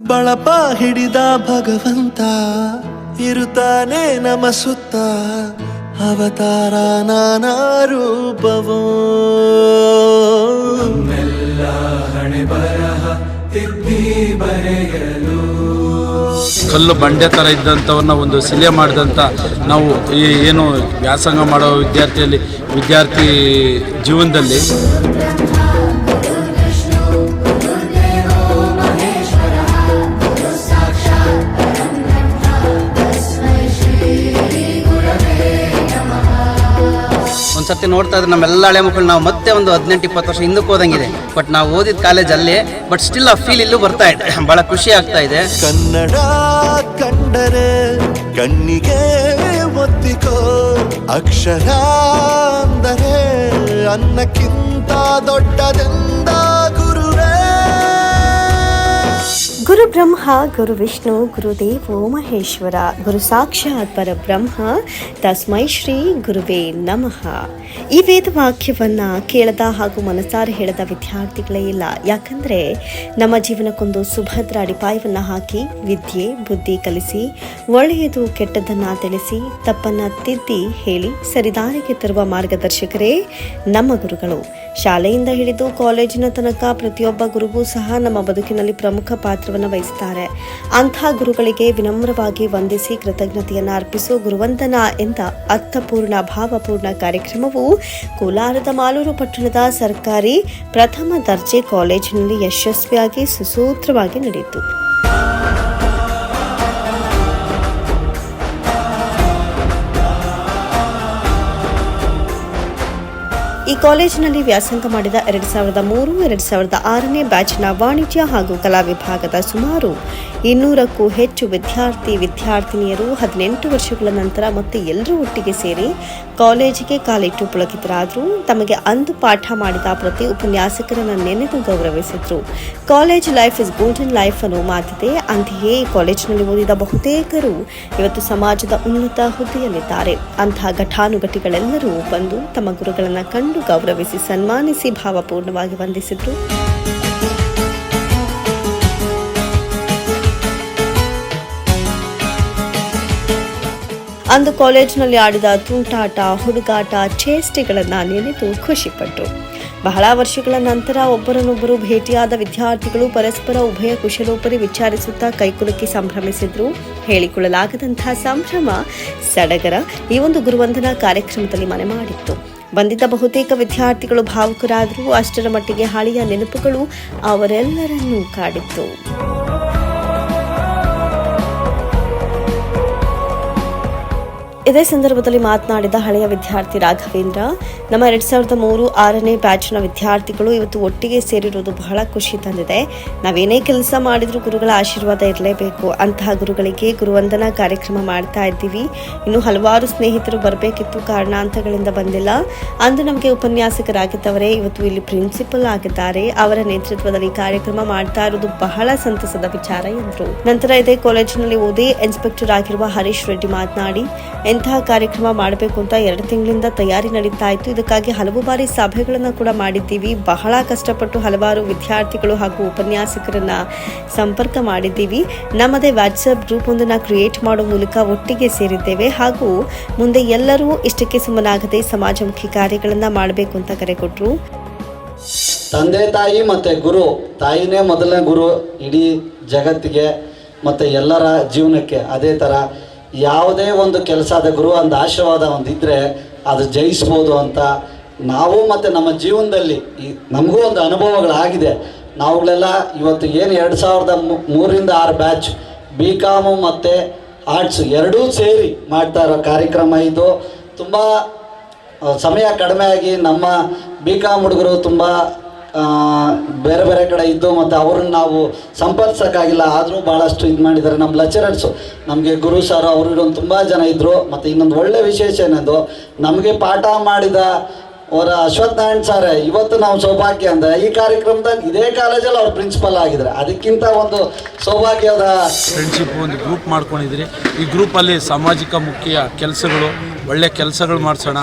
ಬಳಪ ಹಿಡಿದ ಭಗವಂತ ಇರುತ್ತಾನೆ ನಮ ಸುತ್ತ ಅವತಾರ ನಾನಾ ರೂಪವೋ. ಕಲ್ಲು ಬಂಡೆ ಥರ ಇದ್ದಂಥವನ್ನ ಒಂದು ಸಿಲೆ ಮಾಡಿದಂಥ ನಾವು ಈ ಏನು ವ್ಯಾಸಂಗ ಮಾಡೋ ವಿದ್ಯಾರ್ಥಿಯಲ್ಲಿ ವಿದ್ಯಾರ್ಥಿ ಜೀವನದಲ್ಲಿ ಒಂದ್ಸತಿ ನೋಡ್ತಾ ಇದ್ರೆ ನಮ್ಮೆಲ್ಲ ಹಳೆ ಮಕ್ಕಳು ನಾವು ಮತ್ತೆ ಒಂದು ಹದಿನೆಂಟು, ಇಪ್ಪತ್ತು ವರ್ಷ ಹಿಂದಕ್ಕೆ ಹೋದಂಗಿದೆ. ಬಟ್ ನಾವು ಓದಿದ ಕಾಲೇಜ್ ಅಲ್ಲಿ ಬಟ್ ಸ್ಟಿಲ್ ಆ ಫೀಲ್ ಇಲ್ಲೂ ಬರ್ತಾ ಇದೆ. ಬಹಳ ಖುಷಿ ಆಗ್ತಾ ಇದೆ. ಕನ್ನಡ ಕಂಡರೆ ಕಣ್ಣಿಗೆ ಒತ್ತಿಕೋ. ಅಕ್ಷರ ಅಂದರೆ ಅನ್ನಕ್ಕಿಂತ ದೊಡ್ಡದೆಂದ ಗುರುವೇ ಗುರು ಬ್ರಹ್ಮ, ಗುರು ವಿಷ್ಣು ಗುರುದೇವೋ ಮಹೇಶ್ವರ, ಗುರು ಸಾಕ್ಷಾತ್ ಪರಬ್ರಹ್ಮ ತಸ್ಮೈ ಶ್ರೀ ಗುರುವೇ ನಮಃ. ಈ ವೇದ ವಾಕ್ಯವನ್ನು ಕೇಳದ ಹಾಗೂ ಮನಸಾರೆ ಹೇಳದ ವಿದ್ಯಾರ್ಥಿಗಳೇ ಇಲ್ಲ. ಯಾಕಂದರೆ ನಮ್ಮ ಜೀವನಕ್ಕೊಂದು ಸುಭದ್ರ ಅಡಿಪಾಯವನ್ನು ಹಾಕಿ ವಿದ್ಯೆ, ಬುದ್ಧಿ ಕಲಿಸಿ, ಒಳ್ಳೆಯದು ಕೆಟ್ಟದ್ದನ್ನು ತಿಳಿಸಿ, ತಪ್ಪನ್ನು ತಿದ್ದಿ ಹೇಳಿ ಸರಿದಾರಿಗೆ ತರುವ ಮಾರ್ಗದರ್ಶಕರೇ ನಮ್ಮ ಗುರುಗಳು. ಶಾಲೆಯಿಂದ ಹಿಡಿದು ಕಾಲೇಜಿನ ತನಕ ಪ್ರತಿಯೊಬ್ಬ ಗುರುಗೂ ಸಹ ನಮ್ಮ ಬದುಕಿನಲ್ಲಿ ಪ್ರಮುಖ ಪಾತ್ರವನ್ನು ವಹಿಸುತ್ತಾರೆ ಅಂಥ ಗುರುಗಳಿಗೆ ವಿನಮ್ರವಾಗಿ ವಂದಿಸಿ ಕೃತಜ್ಞತೆಯನ್ನು ಅರ್ಪಿಸುವ ಗುರುವಂದನ ಎಂದ ಅರ್ಥಪೂರ್ಣ, ಭಾವಪೂರ್ಣ ಕಾರ್ಯಕ್ರಮವು ಕೋಲಾರದ ಮಾಲೂರು ಪಟ್ಟಣದ ಸರ್ಕಾರಿ ಪ್ರಥಮ ದರ್ಜೆ ಕಾಲೇಜಿನಲ್ಲಿ ಯಶಸ್ವಿಯಾಗಿ ಸುಸೂತ್ರವಾಗಿ ನಡೆಯಿತು. ಈ ಕಾಲೇಜಿನಲ್ಲಿ ವ್ಯಾಸಂಗ ಮಾಡಿದ ಎರಡು ಸಾವಿರದ ಮೂರು, ಎರಡು ಸಾವಿರದ ಆರನೇ ಬ್ಯಾಚ್ನ ವಾಣಿಜ್ಯ ಹಾಗೂ ಕಲಾ ವಿಭಾಗದ ಸುಮಾರು ಇನ್ನೂರಕ್ಕೂ ಹೆಚ್ಚು ವಿದ್ಯಾರ್ಥಿ, ವಿದ್ಯಾರ್ಥಿನಿಯರು ಹದಿನೆಂಟು ವರ್ಷಗಳ ನಂತರ ಮತ್ತೆ ಎಲ್ಲರೂ ಒಟ್ಟಿಗೆ ಸೇರಿ ಕಾಲೇಜಿಗೆ ಕಾಲಿಟ್ಟು ಪುಳಕಿತರಾದರು. ತಮಗೆ ಅಂದು ಪಾಠ ಮಾಡಿದ ಪ್ರತಿ ಉಪನ್ಯಾಸಕರನ್ನು ನೆನೆದು ಗೌರವಿಸಿದ್ರು. College life is golden life ಅನ್ನೋ ಮಾತಿದೆ. ಅಂತೆಯೇ ಈ ಕಾಲೇಜಿನಲ್ಲಿ ಓದಿದ ಬಹುತೇಕರು ಇವತ್ತು ಸಮಾಜದ ಉನ್ನತ ಹುದ್ದೆಯಲ್ಲಿದ್ದಾರೆ. ಅಂತಹ ಘಟಾನುಘಟಿಗಳೆಲ್ಲರೂ ಬಂದು ತಮ್ಮ ಗುರುಗಳನ್ನು ಕಂಡು ಗೌರವಿಸಿ ಸನ್ಮಾನಿಸಿ ಭಾವಪೂರ್ಣವಾಗಿ ವಂದಿಸಿದ್ರು ಅಂದು ಕಾಲೇಜಿನಲ್ಲಿ ಆಡಿದ ತುಂಟಾಟ, ಹುಡುಗಾಟ, ಚೇಷ್ಟೆಗಳನ್ನ ನೆನೆದು ಖುಷಿಪಟ್ಟರು ಬಹಳ ವರ್ಷಗಳ ನಂತರ ಒಬ್ಬರನ್ನೊಬ್ಬರು ಭೇಟಿಯಾದ ವಿದ್ಯಾರ್ಥಿಗಳು ಪರಸ್ಪರ ಉಭಯ ಕುಶಲೋಪರಿ ವಿಚಾರಿಸುತ್ತಾ ಕೈಕುಲುಕಿ ಸಂಭ್ರಮಿಸಿದ್ರು. ಹೇಳಿಕೊಳ್ಳಲಾಗದಂತಹ ಸಂಭ್ರಮ ಸಡಗರ ಈ ಒಂದು ಗುರುವಂದನಾ ಕಾರ್ಯಕ್ರಮದಲ್ಲಿ ಮನೆ ಮಾಡಿತ್ತು. ಬಂದಿದ್ದ ಬಹುತೇಕ ವಿದ್ಯಾರ್ಥಿಗಳು ಭಾವುಕರಾದರೂ ಅಷ್ಟರ ಮಟ್ಟಿಗೆ ಹಳೆಯ ನೆನಪುಗಳು ಅವರೆಲ್ಲರನ್ನೂ ಕಾಡಿತ್ತು. ಇದೇ ಸಂದರ್ಭದಲ್ಲಿ ಮಾತನಾಡಿದ ಹಳೆಯ ವಿದ್ಯಾರ್ಥಿ ರಾಘವೇಂದ್ರ, ನಮ್ಮ ಎರಡ್ ಸಾವಿರದ ಮೂರು ಆರನೇ ಬ್ಯಾಚ್ನ ವಿದ್ಯಾರ್ಥಿಗಳು ಇವತ್ತು ಒಟ್ಟಿಗೆ ಸೇರಿರುವುದು ಬಹಳ ಖುಷಿ ತಂದಿದೆ. ನಾವೇನೇ ಕೆಲಸ ಮಾಡಿದ್ರು ಗುರುಗಳ ಆಶೀರ್ವಾದ ಇರಲೇಬೇಕು. ಅಂತಹ ಗುರುಗಳಿಗೆ ಗುರುವಂದನಾ ಕಾರ್ಯಕ್ರಮ ಮಾಡ್ತಾ ಇದ್ದೀವಿ. ಇನ್ನು ಹಲವಾರು ಸ್ನೇಹಿತರು ಬರಬೇಕಿತ್ತು ಕಾರಣಾಂತಗಳಿಂದ ಬಂದಿಲ್ಲ. ಅಂದು ನಮಗೆ ಉಪನ್ಯಾಸಕರಾಗಿದ್ದವರೇ, ಇವತ್ತು ಇಲ್ಲಿ ಪ್ರಿನ್ಸಿಪಲ್ ಆಗಿದ್ದಾರೆ. ಅವರ ನೇತೃತ್ವದಲ್ಲಿ ಕಾರ್ಯಕ್ರಮ ಮಾಡ್ತಾ ಇರೋದು ಬಹಳ ಸಂತಸದ ವಿಚಾರ ಎಂದರು. ನಂತರ ಇದೇ ಕಾಲೇಜಿನಲ್ಲಿ ಓದಿ ಇನ್ಸ್ಪೆಕ್ಟರ್ ಆಗಿರುವ ಹರೀಶ್ ರೆಡ್ಡಿ ಮಾತನಾಡಿ ಎಂತಹ ಕಾರ್ಯಕ್ರಮ ಮಾಡಬೇಕು ಅಂತ ಎರಡು ತಿಂಗಳಿಂದ ತಯಾರಿ ನಡೀತಾ ಇತ್ತು. ಇದಕ್ಕಾಗಿ ಹಲವು ಬಾರಿ ಸಭೆಗಳನ್ನು ಕೂಡ ಮಾಡಿದ್ದೀವಿ. ಬಹಳ ಕಷ್ಟಪಟ್ಟು ಹಲವಾರು ವಿದ್ಯಾರ್ಥಿಗಳು ಹಾಗೂ ಉಪನ್ಯಾಸಕರನ್ನ ಸಂಪರ್ಕ ಮಾಡಿದ್ದೀವಿ. ನಮ್ಮದೇ ವಾಟ್ಸಪ್ ಗ್ರೂಪ್ ಒಂದನ್ನು ಕ್ರಿಯೇಟ್ ಮಾಡೋ ಮೂಲಕ ಒಟ್ಟಿಗೆ ಸೇರಿದ್ದೇವೆ. ಹಾಗೂ ಮುಂದೆ ಎಲ್ಲರೂ ಇಷ್ಟಕ್ಕೆ ಸುಮ್ಮನಾಗದೆ ಸಮಾಜಮುಖಿ ಕಾರ್ಯಗಳನ್ನ ಮಾಡಬೇಕು ಅಂತ ಕರೆ ಕೊಟ್ಟರು ತಂದೆ, ತಾಯಿ ಮತ್ತು ಗುರು, ತಾಯಿನೇ ಮೊದಲನೇ ಗುರು ಇಡೀ ಜಗತ್ತಿಗೆ ಮತ್ತು ಎಲ್ಲರ ಜೀವನಕ್ಕೆ ಅದೇ ಥರ ಯಾವುದೇ ಒಂದು ಕೆಲಸದ ಗುರು ಒಂದು ಆಶೀರ್ವಾದ ಒಂದಿದ್ದರೆ ಅದು ಜಯಿಸ್ಬೋದು ಅಂತ ನಾವು ಮತ್ತು ನಮ್ಮ ಜೀವನದಲ್ಲಿ ಈ ನಮಗೂ ಒಂದು ಅನುಭವಗಳಾಗಿದೆ. ನಾವುಗಳೆಲ್ಲ ಇವತ್ತು ಏನು ಎರಡು ಸಾವಿರದ ಮೂರರಿಂದ ಆರು ಬ್ಯಾಚ್ ಬಿ ಕಾಮು ಮತ್ತು ಆರ್ಟ್ಸ್ ಎರಡೂ ಸೇರಿ ಮಾಡ್ತಾ ಇರೋ ಕಾರ್ಯಕ್ರಮ ಇದು. ತುಂಬ ಸಮಯ ಕಡಿಮೆ ನಮ್ಮ ಬಿ ಕಾಮ್ ಹುಡುಗರು ತುಂಬ ಬೇರೆ ಬೇರೆ ಕಡೆ ಇದ್ದು ಮತ್ತು ಅವ್ರನ್ನ ನಾವು ಸಂಪರ್ಕಿಸೋಕ್ಕಾಗಿಲ್ಲ, ಆದರೂ ಭಾಳಷ್ಟು ಇದು ಮಾಡಿದ್ದಾರೆ ನಮ್ಮ ಲೆಕ್ಚರರ್ಸು ನಮಗೆ ಗುರು ಸರ್ ಅವರು ಇರೋದು ತುಂಬ ಜನ ಇದ್ದರು ಮತ್ತು ಇನ್ನೊಂದು ಒಳ್ಳೆಯ ವಿಶೇಷ ಏನದು, ನಮಗೆ ಪಾಠ ಮಾಡಿದ ಅವರ ಅಶ್ವಥ್ ನಾರಾಯಣ್ ಸರ್ ಇವತ್ತು ನಾವು ಸೌಭಾಗ್ಯ ಅಂದ್ರೆ ಈ ಕಾರ್ಯಕ್ರಮದಾಗ ಇದೇ ಕಾಲೇಜಲ್ಲಿ ಅವ್ರು ಪ್ರಿನ್ಸಿಪಲ್ ಆಗಿದ್ದಾರೆ. ಅದಕ್ಕಿಂತ ಒಂದು ಸೌಭಾಗ್ಯದ ಫ್ರೆಂಡ್ಶಿಪ್ ಒಂದು ಗ್ರೂಪ್ ಮಾಡ್ಕೊಂಡಿದ್ರಿ ಈ ಗ್ರೂಪಲ್ಲಿ ಸಾಮಾಜಿಕ ಮುಖ್ಯ ಕೆಲಸಗಳು, ಒಳ್ಳೆ ಕೆಲಸಗಳು ಮಾಡಿಸೋಣ.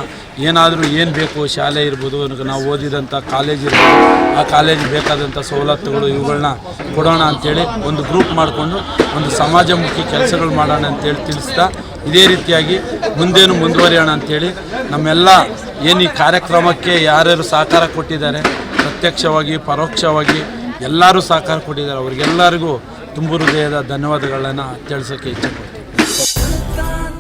ಏನಾದರೂ ಏನು ಬೇಕು, ಶಾಲೆ ಇರ್ಬೋದು ನಾವು ಓದಿದಂಥ ಕಾಲೇಜ್ ಇರ್ಬೋದು, ಆ ಕಾಲೇಜಿಗೆ ಬೇಕಾದಂಥ ಸವಲತ್ತುಗಳು ಇವುಗಳನ್ನ ಕೊಡೋಣ ಅಂತೇಳಿ ಒಂದು ಗ್ರೂಪ್ ಮಾಡಿಕೊಂಡು ಒಂದು ಸಮಾಜಮುಖಿ ಕೆಲಸಗಳು ಮಾಡೋಣ ಅಂತೇಳಿ ತಿಳಿಸ್ತಾ, ಇದೇ ರೀತಿಯಾಗಿ ಮುಂದೇನು ಮುಂದುವರಿಯೋಣ ಅಂತೇಳಿ ನಮ್ಮೆಲ್ಲ ಏನು ಈ ಕಾರ್ಯಕ್ರಮಕ್ಕೆ ಯಾರ್ಯಾರು ಸಹಕಾರ ಕೊಟ್ಟಿದ್ದಾರೆ, ಪ್ರತ್ಯಕ್ಷವಾಗಿ, ಪರೋಕ್ಷವಾಗಿ ಎಲ್ಲರೂ ಸಹಕಾರ ಕೊಟ್ಟಿದ್ದಾರೆ. ಅವ್ರಿಗೆಲ್ಲರಿಗೂ ತುಂಬ ಹೃದಯದ ಧನ್ಯವಾದಗಳನ್ನು ತಿಳಿಸೋಕ್ಕೆ ಇಚ್ಛೆಪಡ್ತೀನಿ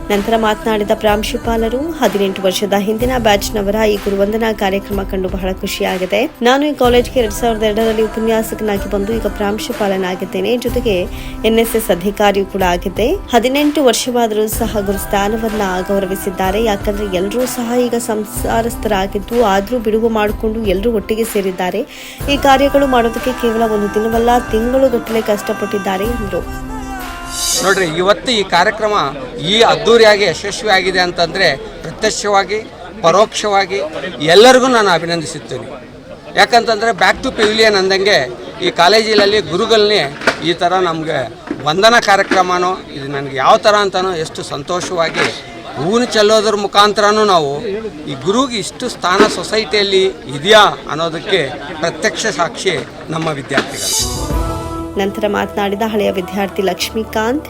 ನಂತರ ಮಾತನಾಡಿದ ಪ್ರಾಂಶುಪಾಲರು, ಹದಿನೆಂಟು ವರ್ಷದ ಹಿಂದಿನ ಬ್ಯಾಚ್ನವರ ಈ ಗುರುವಂದನಾ ಕಾರ್ಯಕ್ರಮ ಕಂಡು ಬಹಳ ಖುಷಿಯಾಗಿದೆ. ನಾನು ಈ ಕಾಲೇಜ್ಗೆ ಎರಡ್ ಸಾವಿರದ ಎರಡರಲ್ಲಿ ಉಪನ್ಯಾಸಕನಾಗಿ ಬಂದು ಈಗ ಪ್ರಾಂಶುಪಾಲನಾಗಿದ್ದೇನೆ. ಜೊತೆಗೆ ಎನ್ಎಸ್ಎಸ್ ಅಧಿಕಾರಿಯೂ ಕೂಡ ಆಗಿದೆ ಹದಿನೆಂಟು ವರ್ಷವಾದರೂ ಸಹ ಗುರು ಸ್ಥಾನವನ್ನ ಗೌರವಿಸಿದ್ದಾರೆ. ಯಾಕಂದ್ರೆ ಎಲ್ಲರೂ ಸಹ ಈಗ ಸಂಸಾರಸ್ಥರಾಗಿದ್ದು, ಆದರೂ ಬಿಡುವು ಮಾಡಿಕೊಂಡು ಎಲ್ಲರೂ ಒಟ್ಟಿಗೆ ಸೇರಿದ್ದಾರೆ. ಈ ಕಾರ್ಯಗಳು ಮಾಡೋದಕ್ಕೆ ಕೇವಲ ಒಂದು ದಿನವಲ್ಲ ತಿಂಗಳು ತಿಂಗಳುಗಟ್ಟಲೆ ಕಷ್ಟಪಟ್ಟಿದ್ದಾರೆ ಎಂದರು. ನೋಡ್ರಿ, ಇವತ್ತು ಈ ಕಾರ್ಯಕ್ರಮ ಈ ಅದ್ಧೂರಿಯಾಗಿ ಯಶಸ್ವಿಯಾಗಿದೆ ಅಂತಂದರೆ ಪ್ರತ್ಯಕ್ಷವಾಗಿ, ಪರೋಕ್ಷವಾಗಿ ಎಲ್ಲರಿಗೂ ನಾನು ಅಭಿನಂದಿಸುತ್ತೇನೆ. ಯಾಕಂತಂದರೆ ಬ್ಯಾಕ್ ಟು ಪೆವಿಲಿಯನ್ ಅಂದಂಗೆ ಈ ಕಾಲೇಜಿನಲ್ಲಿ ಗುರುಗಳನ್ನೇ ಈ ಥರ ನಮಗೆ ವಂದನಾ ಕಾರ್ಯಕ್ರಮನೋ, ಇದು ನನಗೆ ಯಾವ ಥರ ಅಂತನೋ ಎಷ್ಟು ಸಂತೋಷವಾಗಿ ಹೂವಿನ ಚೆಲ್ಲೋದ್ರ ಮುಖಾಂತರನೂ ನಾವು ಈ ಗುರುಗೆ ಇಷ್ಟು ಸ್ಥಾನ ಸೊಸೈಟಿಯಲ್ಲಿ ಇದೆಯಾ ಅನ್ನೋದಕ್ಕೆ ಪ್ರತ್ಯಕ್ಷ ಸಾಕ್ಷಿ ನಮ್ಮ ವಿದ್ಯಾರ್ಥಿಗಳು. ನಂತರ ಮಾತನಾಡಿದ ಹಳೆಯ ವಿದ್ಯಾರ್ಥಿ ಲಕ್ಷ್ಮೀಕಾಂತ್,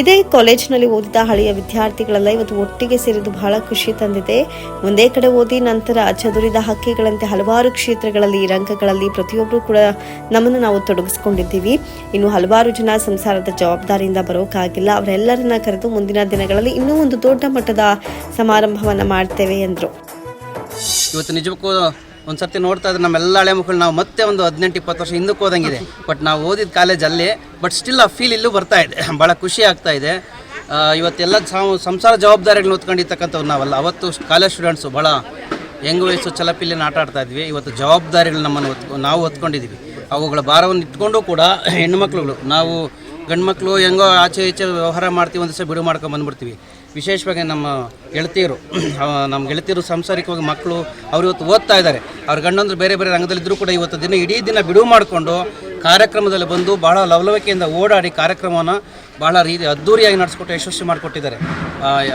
ಇದೇ ಕಾಲೇಜಿನಲ್ಲಿ ಓದಿದ ಹಳೆಯ ವಿದ್ಯಾರ್ಥಿಗಳೆಲ್ಲ ಇವತ್ತು ಒಟ್ಟಿಗೆ ಸೇರಿದ್ದು ಬಹಳ ಖುಷಿ ತಂದಿದೆ. ಒಂದೇ ಕಡೆ ಓದಿ ನಂತರ ಚದುರಿದ ಹಕ್ಕಿಗಳಂತೆ ಹಲವಾರು ಕ್ಷೇತ್ರಗಳಲ್ಲಿ, ರಂಗಗಳಲ್ಲಿ ಪ್ರತಿಯೊಬ್ಬರು ಕೂಡ ನಮ್ಮನ್ನು ನಾವು ತೊಡಗಿಸ್ಕೊಂಡಿದ್ದೀವಿ. ಇನ್ನು ಹಲವಾರು ಜನ ಸಂಸಾರದ ಜವಾಬ್ದಾರಿಯಿಂದ ಬರೋಕ್ಕಾಗಿಲ್ಲ ಅವರೆಲ್ಲರನ್ನ ಕರೆದು ಮುಂದಿನ ದಿನಗಳಲ್ಲಿ ಇನ್ನೂ ಒಂದು ದೊಡ್ಡ ಮಟ್ಟದ ಸಮಾರಂಭವನ್ನು ಮಾಡ್ತೇವೆ ಎಂದರು. ಇವತ್ತು ನಿಜಕ್ಕೂ ಒಂದು ಸರ್ತಿ ನೋಡ್ತಾ ಇದ್ರೆ ನಮ್ಮೆಲ್ಲ ಹಳೆ ಮಕ್ಕಳು ನಾವು ಮತ್ತೆ ಒಂದು ಹದಿನೆಂಟು, ಇಪ್ಪತ್ತು ವರ್ಷ ಹಿಂದಕ್ಕೆ ಹೋದಂಗಿದೆ. ಬಟ್ ನಾವು ಓದಿದ ಕಾಲೇಜ್ ಅಲ್ಲೇ ಬಟ್ ಸ್ಟಿಲ್ ಆ ಫೀಲ್ ಇಲ್ಲೂ ಬರ್ತಾ ಇದೆ. ಭಾಳ ಖುಷಿ ಆಗ್ತಾ ಇದೆ. ಇವತ್ತೆಲ್ಲ ಸಂಸಾರ ಜವಾಬ್ದಾರಿಗಳನ್ನ ಹೊತ್ಕೊಂಡಿರ್ತಕ್ಕಂಥವ್ರು ನಾವಲ್ಲ. ಅವತ್ತು ಕಾಲೇಜ್ ಸ್ಟೂಡೆಂಟ್ಸು ಭಾಳ ಹೆಂಗ್ ವಯಸ್ಸು ಚಲಪಿಲ್ಲಿನ ಆಟ ಆಡ್ತಾ ಇದ್ವಿ. ಇವತ್ತು ಜವಾಬ್ದಾರಿಗಳು ನಮ್ಮನ್ನು ಹೊತ್ಕೊ, ನಾವು ಹೊತ್ಕೊಂಡಿದ್ದೀವಿ. ಅವುಗಳ ಭಾರವನ್ನು ಇಟ್ಕೊಂಡು ಕೂಡ ಹೆಣ್ಣುಮಕ್ಳುಗಳು ನಾವು ಗಂಡು ಮಕ್ಕಳು ಹೆಂಗೋ ಆಚೆ ಈಚೆ ವ್ಯವಹಾರ ಮಾಡ್ತೀವಿ ಒಂದು ದಿವಸ ಬಿಡು ಮಾಡ್ಕೊಂಡು ಬಂದ್ಬಿಡ್ತೀವಿ. ವಿಶೇಷವಾಗಿ ನಮ್ಮ ಗೆಳತಿಯರು ನಮ್ಮ ಗೆಳತಿಯರು ಸಾಂಸಾರಿಕವಾಗಿ ಮಕ್ಕಳು ಅವ್ರು ಇವತ್ತು ಓದ್ತಾ ಇದ್ದಾರೆ. ಅವ್ರ ಗಂಡಂದ್ರು ಬೇರೆ ಬೇರೆ ರಂಗದಲ್ಲಿದ್ದರೂ ಕೂಡ ಇವತ್ತು ದಿನ ಇಡೀ ದಿನ ಬಿಡುವು ಮಾಡಿಕೊಂಡು ಕಾರ್ಯಕ್ರಮದಲ್ಲಿ ಬಂದು ಭಾಳ ಲವಲವಿಕೆಯಿಂದ ಓಡಾಡಿ ಕಾರ್ಯಕ್ರಮವನ್ನು ಭಾಳ ರೀತಿ ಅದ್ಧೂರಿಯಾಗಿ ನಡೆಸ್ಕೊಟ್ಟು ಯಶಸ್ವಿ ಮಾಡಿಕೊಟ್ಟಿದ್ದಾರೆ.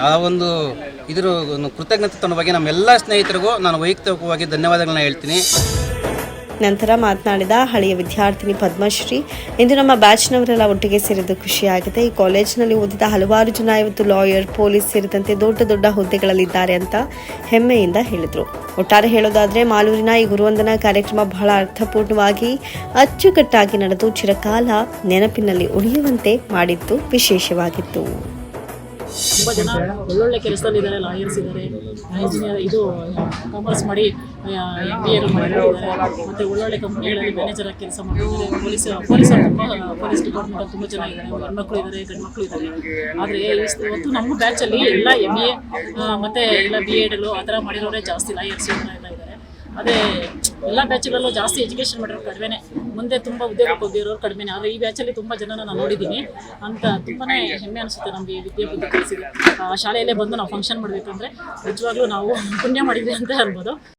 ಆ, ಒಂದು ಇದ್ರ ಕೃತಜ್ಞತೆ ಬಗ್ಗೆ ನಮ್ಮೆಲ್ಲ ಸ್ನೇಹಿತರಿಗೂ ನಾನು ವೈಯಕ್ತಿಕವಾಗಿ ಧನ್ಯವಾದಗಳನ್ನ ಹೇಳ್ತೀನಿ. ನಂತರ ಮಾತನಾಡಿದ ಹಳೆಯ ವಿದ್ಯಾರ್ಥಿನಿ ಪದ್ಮಶ್ರೀ, ಇಂದು ನಮ್ಮ ಬ್ಯಾಚ್ನವರೆಲ್ಲ ಒಟ್ಟಿಗೆ ಸೇರಿದ್ದು ಖುಷಿಯಾಗಿದೆ. ಈ ಕಾಲೇಜ್ನಲ್ಲಿ ಓದಿದ ಹಲವಾರು ಜನ ಇವತ್ತು ಲಾಯರ್, ಪೊಲೀಸ್ ಸೇರಿದಂತೆ ದೊಡ್ಡ ದೊಡ್ಡ ಹುದ್ದೆಗಳಲ್ಲಿದ್ದಾರೆ ಅಂತ ಹೆಮ್ಮೆಯಿಂದ ಹೇಳಿದರು. ಒಟ್ಟಾರೆ ಹೇಳೋದಾದರೆ ಮಾಲೂರಿನ ಈ ಗುರುವಂದನಾ ಕಾರ್ಯಕ್ರಮ ಬಹಳ ಅರ್ಥಪೂರ್ಣವಾಗಿ ಅಚ್ಚುಕಟ್ಟಾಗಿ ನಡೆದು ಚಿರಕಾಲ ನೆನಪಿನಲ್ಲಿ ಉಳಿಯುವಂತೆ ಮಾಡಿದ್ದು ವಿಶೇಷವಾಗಿತ್ತು. ತುಂಬ ಜನ ಒಳ್ಳೊಳ್ಳೆ ಕೆಲಸದಲ್ಲಿದ್ದಾರೆ ಲಾಯರ್ಸ್ ಇದ್ದಾರೆ ಇಂಜಿನಿಯರ್ ಇದು ಕಾಮರ್ಸ್ ಮಾಡಿ ಎಂ ಬಿ ಎಲ್ ಮಾಡಿದ್ದಾರೆ. ಮತ್ತು ಒಳ್ಳೊಳ್ಳೆ ಕಂಪ್ನಿಗಳಲ್ಲಿ ಮ್ಯಾನೇಜರ್ ಆಗಿ ಕೆಲಸ ಮಾಡ್ತಿದ್ದಾರೆ. ಪೊಲೀಸ್ ಪೊಲೀಸ್ ತುಂಬ, ಪೊಲೀಸ್ ಡಿಪಾರ್ಟ್ಮೆಂಟ್ ತುಂಬ ಜನ ಇದ್ದಾರೆ. ಹೆಣ್ಮಕ್ಳು ಇದ್ದಾರೆ, ಗಂಡು ಮಕ್ಕಳು ಇದ್ದಾರೆ. ಆದರೆ ಇವತ್ತು ನಮ್ಮ ಬ್ಯಾಚಲ್ಲಿ ಎಲ್ಲ ಎಂ ಎ ಮತ್ತು ಎಲ್ಲ ಬಿ ಎಡ್ಗಳು ಆ ಥರ ಮಾಡಿರೋರೇ ಜಾಸ್ತಿ ಲಾಯರ್ಸ್ ಎಲ್ಲ ಇದ್ದಾರೆ. ಅದೇ ಎಲ್ಲ ಬ್ಯಾಚ್ಗಳಲ್ಲೂ ಜಾಸ್ತಿ ಎಜುಕೇಷನ್ ಮಾಡಿರೋರು ಕಡಿಮೆನೆ. ಮುಂದೆ ತುಂಬ ಉದ್ಯೋಗಕ್ಕೆ ಹೋಗಿರೋರು ಕಡಿಮೆನೆ. ಆದರೆ ಈ ಬ್ಯಾಚಲ್ಲಿ ತುಂಬ ಜನನ ನಾನು ನೋಡಿದ್ದೀನಿ ಅಂತ ತುಂಬಾ ಹೆಮ್ಮೆ ಅನಿಸುತ್ತೆ ನಮಗೆ ಈ ಕಲಿಸಿದೆ ಶಾಲೆಯಲ್ಲೇ ಬಂದು ನಾವು ಫಂಕ್ಷನ್ ಮಾಡಬೇಕಂದ್ರೆ ನಿಜವಾಗ್ಲೂ ನಾವು ಪುಣ್ಯ ಮಾಡಿದ್ವಿ ಅಂತ ಅನ್ಬೋದು